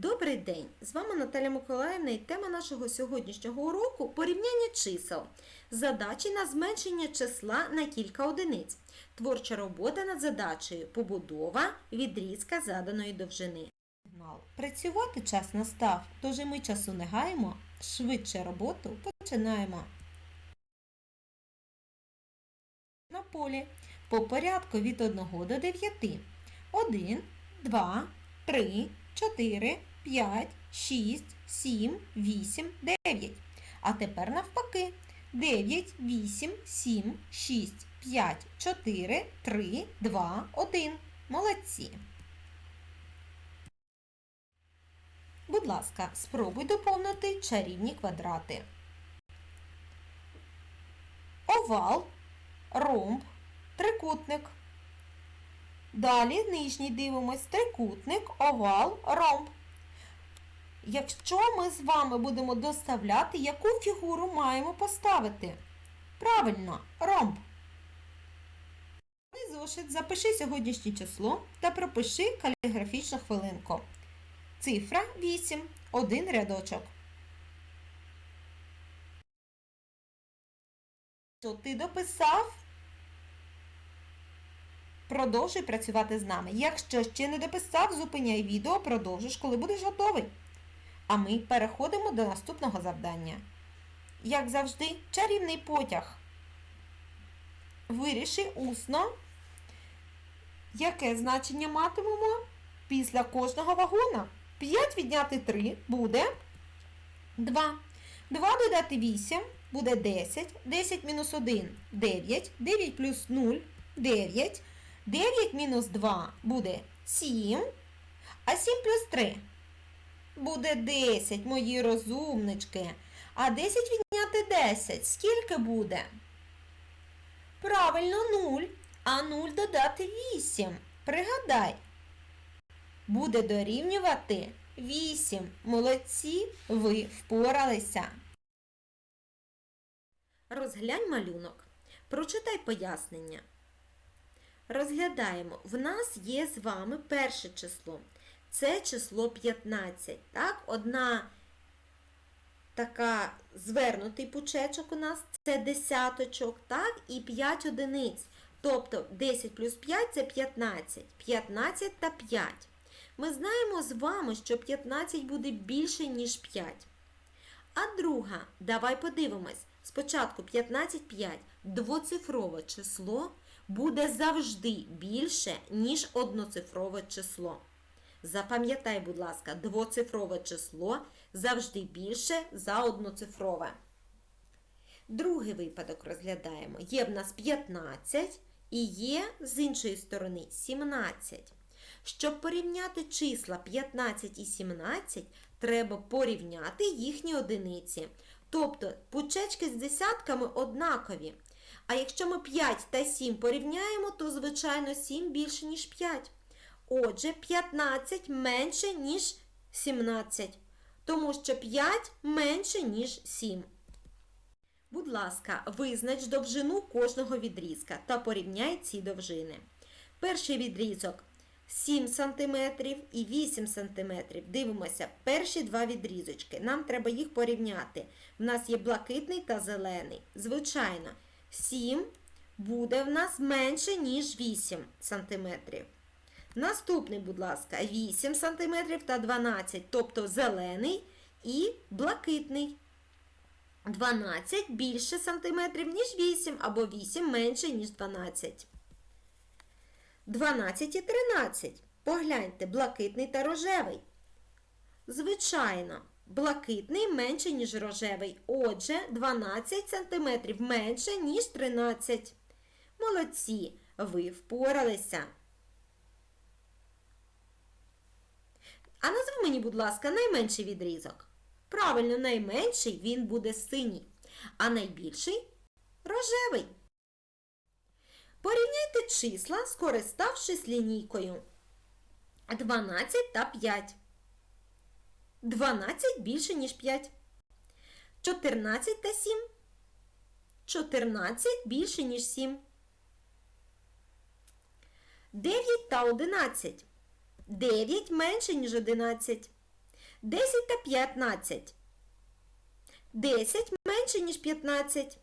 Добрий день! З вами Наталя Миколаївна і тема нашого сьогоднішнього уроку порівняння чисел. Задачі на зменшення числа на кілька одиниць. Творча робота над задачею побудова відрізка заданої довжини. Працювати час настав, тож і ми часу не гаємо, швидше роботу починаємо. На полі по порядку від 1 до 9. 1, 2, 3, 4, 5, 6, 7, 8, 9. А тепер навпаки. 9, 8, 7, 6, 5, 4, 3, 2, 1. Молодці. Будь ласка, спробуй доповнити чарівні квадрати. Овал, ромб, трикутник. Далі нижній дивимось трикутник, овал, ромб. Якщо ми з вами будемо доставляти, яку фігуру маємо поставити? Правильно, ромб. Зошит, запиши сьогоднішнє число та пропиши каліграфічну хвилинку. Цифра 8. Один рядочок. Що ти дописав? Продовжуй працювати з нами. Якщо ще не дописав, зупиняй відео, продовжиш, коли будеш готовий. А ми переходимо до наступного завдання. Як завжди, чарівний потяг. Виріши усно, яке значення матимемо після кожного вагона. 5 відняти 3 буде 2. 2 додати 8 буде 10. 10 мінус 1 9. 9 плюс 0 9. 9 мінус 2 буде 7. А 7 плюс 3 буде 10, мої розумнички. А 10 відняти 10. Скільки буде? Правильно, 0. А 0 додати 8. Пригадай. Буде дорівнювати 8. Молодці, ви впоралися. Розглянь малюнок. Прочитай пояснення. Розглядаємо. В нас є з вами перше число. Це число 15. Так? Одна така звернутий пучечок у нас це десяточок, так? І 5 одиниць. Тобто 10 плюс 5 це 15. 15 та 5. Ми знаємо з вами, що 15 буде більше, ніж 5. А друга, давай подивимось. Спочатку 15 5. Двоцифрове число буде завжди більше, ніж одноцифрове число. Запам'ятай, будь ласка, двоцифрове число завжди більше за одноцифрове. Другий випадок розглядаємо. Є в нас 15 і є з іншої сторони 17. Щоб порівняти числа 15 і 17, треба порівняти їхні одиниці. Тобто пучечки з десятками однакові. А якщо ми 5 та 7 порівняємо, то, звичайно, 7 більше, ніж 5. Отже, 15 менше, ніж 17, тому що 5 менше, ніж 7. Будь ласка, визнач довжину кожного відрізка та порівняй ці довжини. Перший відрізок 7 см і 8 см. Дивимося, перші два відрізочки. Нам треба їх порівняти. В нас є блакитний та зелений. Звичайно, 7 буде в нас менше, ніж 8 см. Наступний, будь ласка, 8 см та 12, тобто зелений і блакитний. 12 більше сантиметрів, ніж 8, або 8 менше, ніж 12. 12 і 13. Погляньте, блакитний та рожевий. Звичайно, блакитний менше, ніж рожевий. Отже, 12 см менше, ніж 13. Молодці, ви впоралися. А назви мені, будь ласка, найменший відрізок. Правильно, найменший він буде синій, а найбільший рожевий. Порівняйте числа, скориставшись лінійкою. 12 та 5. 12 більше, ніж 5. 14 та 7. 14 більше, ніж 7. 9 та 11. 9 менше, ніж 11. 10 та 15. 10 менше, ніж 15.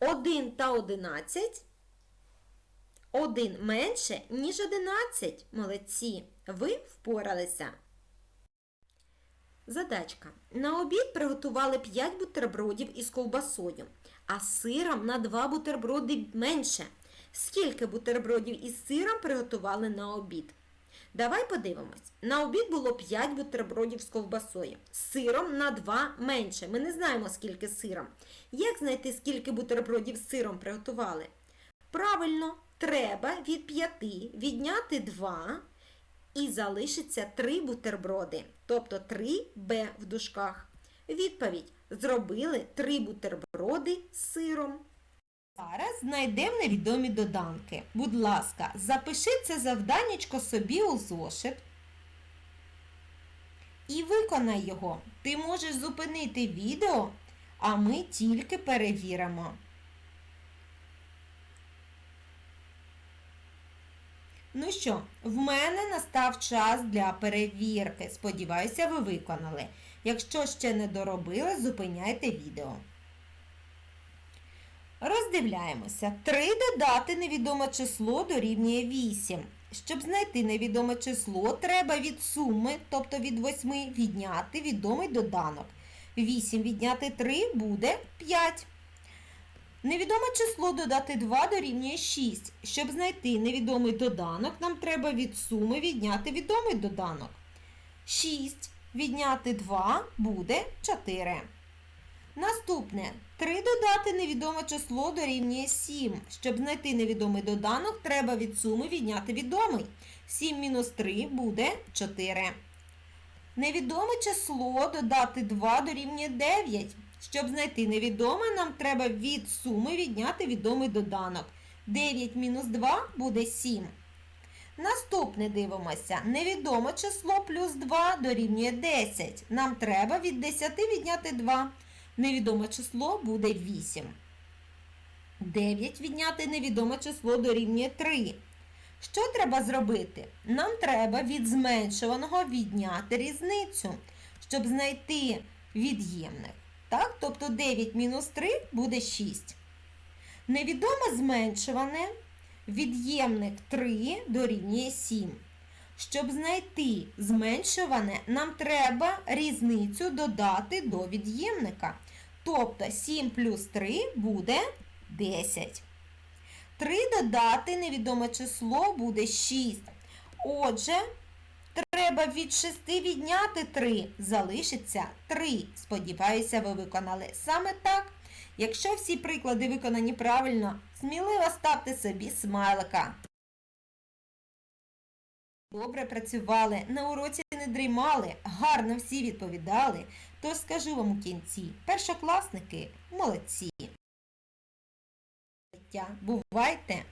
1 та 11. 1 менше, ніж 11. Молодці. Ви впоралися. Задачка. На обід приготували 5 бутербродів із ковбасою, а сиром на 2 бутерброди менше. Скільки бутербродів із сиром приготували на обід? Давай подивимось. На обід було 5 бутербродів з ковбасою. Сиром на 2 менше. Ми не знаємо, скільки сиром. Як знайти, скільки бутербродів з сиром приготували? Правильно, треба від 5 відняти 2 і залишиться 3 бутерброди, тобто 3Б в дужках. Відповідь: зробили 3 бутерброди з сиром. Зараз знайдемо невідомі доданки. Будь ласка, запиши це завданнячко собі у зошит. І виконай його. Ти можеш зупинити відео, а ми тільки перевіримо. Ну що, в мене настав час для перевірки. Сподіваюся, ви виконали. Якщо ще не доробили, зупиняйте відео. Роздивляємося. 3 додати невідоме число дорівнює 8. Щоб знайти невідоме число, треба від суми, тобто від 8, відняти відомий доданок. 8 відняти 3 буде 5. Невідоме число додати 2 дорівнює 6. Щоб знайти невідомий доданок, нам треба від суми відняти відомий доданок. 6 відняти 2 буде 4. Наступне. 3 додати невідоме число дорівнює 7. Щоб знайти невідомий доданок, треба від суми відняти відомий. 7 мінус 3 буде 4. Невідоме число додати 2 дорівнює 9. Щоб знайти невідоме, нам треба від суми відняти відомий доданок. 9 мінус 2 буде 7. Наступне дивимося. Невідоме число плюс 2 дорівнює 10. Нам треба від 10 відняти 2. Невідоме число буде 8. 9 відняти невідоме число дорівнює 3. Що треба зробити? Нам треба від зменшуваного відняти різницю, щоб знайти від'ємник. Так? Тобто 9 мінус 3 буде 6. Невідоме зменшуване від'ємник 3 дорівнює 7. Щоб знайти зменшуване, нам треба різницю додати до від'ємника. Тобто 7 плюс 3 буде 10. 3 додати невідоме число буде 6. Отже, треба від 6 відняти 3. Залишиться 3. Сподіваюся, ви виконали саме так. Якщо всі приклади виконані правильно, сміливо ставте собі смайлика. Добре працювали, на уроці не дрімали, гарно всі відповідали. Тож скажу вам у кінці, першокласники молодці. Бувайте!